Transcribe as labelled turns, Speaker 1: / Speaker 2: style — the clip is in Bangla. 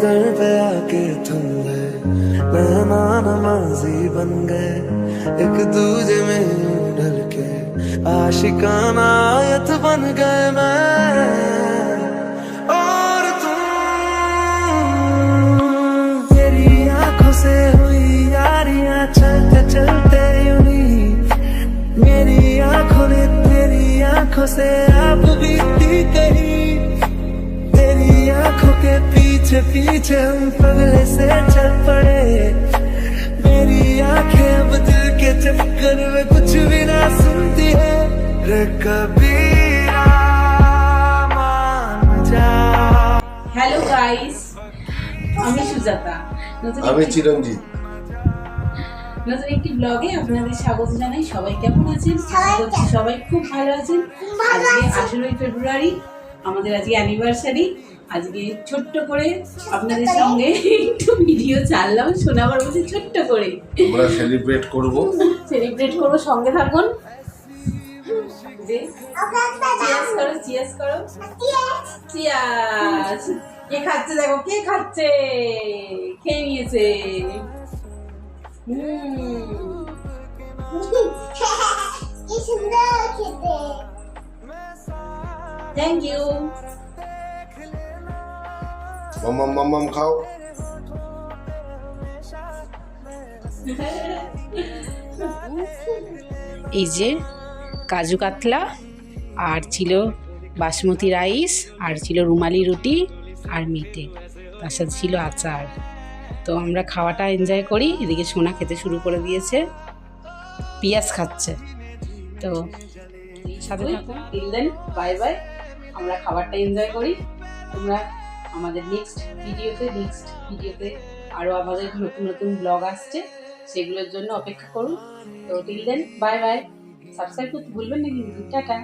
Speaker 1: पे आके थम गए। नैना नमाजी बन गए। एक दूजे में ढल के आशिकाना आयत बन गए मैं। और तुम मेरी आँखों से हुई यारियाँ चलते चलते मेरी आँखों ने तेरी आँखों से आप बीती। तेरी आंखों के पीछे पीछे हम पगले से चल पड़े मेरी आंखें अब दिल के चक्कर में कुछ भी ना सुनती है रे कबीरा मान जा
Speaker 2: হ্যালো গাইস আমি সুজাতা নতুন
Speaker 3: আমি
Speaker 2: একটি-
Speaker 3: চিরঞ্জিত
Speaker 2: নতুন একটি ব্লগে আপনাদের স্বাগত জানাই সবাই কেমন আছেন আশা করছি সবাই খুব ভালো আছেন আজকে আঠেরোই ফেব্রুয়ারি আমাদের আজকে অ্যানিভার্সারি আজকে ছোট্ট করে আপনাদের সঙ্গে একটু ভিডিও চাললাম শোনাবার বলছি ছোট্ট করে।
Speaker 3: আমরা সেলিব্রেট করব।
Speaker 2: সেলিব্রেট করব সঙ্গে থাকুন। চিয়াস করো চিয়াস করো। চিয়াস কে খাচ্ছে দেখো কে খাচ্ছে? খেয়ে নিয়েছে? হুম। থ্যাংক ইউ
Speaker 3: মাম্মাম মাম্মাম খাও
Speaker 2: এই যে কাজু কাতলা আর ছিল বাসমতি রাইস আর ছিল রুমালি রুটি আর মিটে। তার সাথে ছিল আচার। তো আমরা খাওয়াটা এনজয় করি। এদিকে সোনা খেতে শুরু করে দিয়েছে। পিঁয়াজ খাচ্ছে। তো সাথে থাকুন। বাই বাই আমরা খাবারটা এনজয় করি। তোমরা আমাদের নেক্সট ভিডিওতে নেক্সট ভিডিওতে আরও আমাদের নতুন নতুন ব্লগ আসছে। সেগুলোর জন্য অপেক্ষা করুন। তো till then bye bye subscribe করতে ভুলবেন না কিন্তু। টাটা।